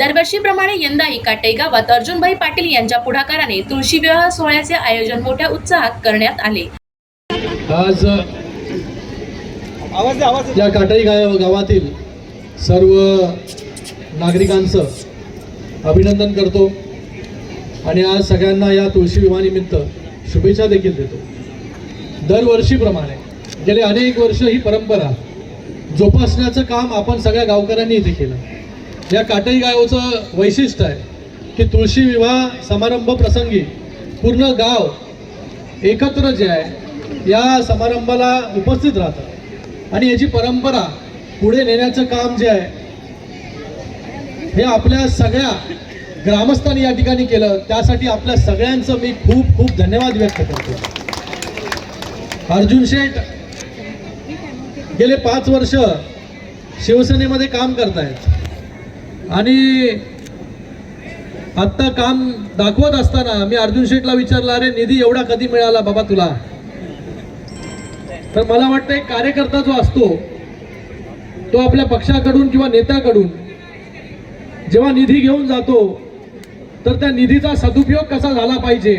दरवर्षीप्रमाणे यंदाही काटई गावात अर्जुनभाई पाटील यांच्या पुढाकाराने तुळशी विवाह सोहळ्याचे आयोजन मोठ्या उत्साहात करण्यात आले. आज आवाज दे आवाज दे. या काटाई गाव गावातील सर्व नागरिकांचं अभिनंदन करतो आणि आज सगळ्यांना या तुळशी विवाहानिमित्त शुभेच्छा देखील देतो. दरवर्षीप्रमाणे गेले अनेक वर्ष ही परंपरा जोपासण्याचं काम आपण सगळ्या गावकऱ्यांनी इथे केलं. या काटई गावाचं वैशिष्ट्य आहे की तुळशी विवाह समारंभ प्रसंगी पूर्ण गाव एकत्र जे आहे या समारंभाला उपस्थित राहतं आणि याची परंपरा पुढे नेण्याचं काम जे आहे हे आपल्या सगळ्या ग्रामस्थांनी या ठिकाणी केलं. त्यासाठी आपल्या सगळ्यांचं मी खूप खूप धन्यवाद व्यक्त करतो. अर्जुन शेठ गेले पाच वर्ष शिवसेनेमध्ये काम करतायत. आणि आत्ता काम दाखवत असताना मी अर्जुन शेठला विचारला अरे निधी एवढा कधी मिळाला बाबा तुला? तर मला वाटतं एक कार्यकर्ता जो असतो तो आपल्या पक्षाकडून किंवा नेत्याकडून जेव्हा निधी घेऊन जातो तर त्या निधीचा सदुपयोग कसा झाला पाहिजे?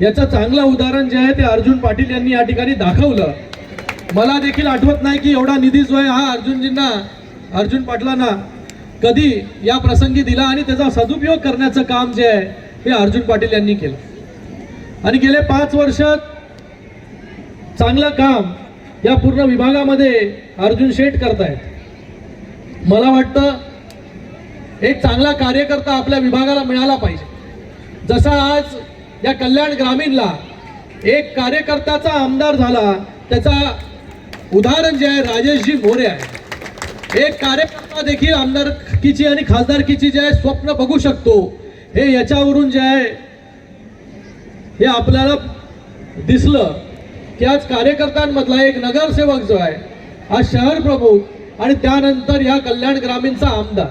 याचं चांगलं उदाहरण जे आहे ते अर्जुन पाटील यांनी या ठिकाणी दाखवलं. मला देखील आठवत नाही की एवढा निधी जो आहे हा अर्जुनजींना अर्जुन पाटलांना कधी या प्रसंगी दिला आणि त्याचा सदुपयोग करण्याचं काम जे आहे हे अर्जुन पाटील यांनी केलं. आणि गेले पाच वर्ष चांगलं काम या पूर्ण विभागामध्ये अर्जुन शेठ करतायत. मला वाटतं एक चांगला कार्यकर्ता आपल्या विभागाला मिळाला पाहिजे. जसा आज या कल्याण ग्रामीणला एक कार्यकर्त्याचा आमदार झाला त्याचा उदाहरण जे आहे राजेशजी मोरे आहे. एक कार्यकर्ता देखील आमदार आमदारकीची आणि खासदारकीची जे आहे स्वप्न बघू शकतो. हे याच्यावरून जे आहे हे आपल्याला दिसलं की आज कार्यकर्त्यांमधला एक नगरसेवक जो आहे आज शहर प्रमुख आणि त्यानंतर या कल्याण ग्रामीणचा आमदार.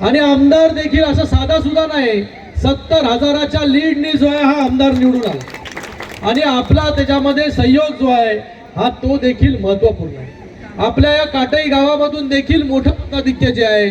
आणि आमदार देखील असं साधा सुद्धा नाही सत्तर हजाराच्या लीडनी जो आहे हा आमदार निवडून आला. आणि आपला त्याच्यामध्ये सहयोग जो आहे हा तो देखील महत्त्वपूर्ण आहे. आपल्या या काटई गावामधून देखील मोठं मताधिक्य जे आहे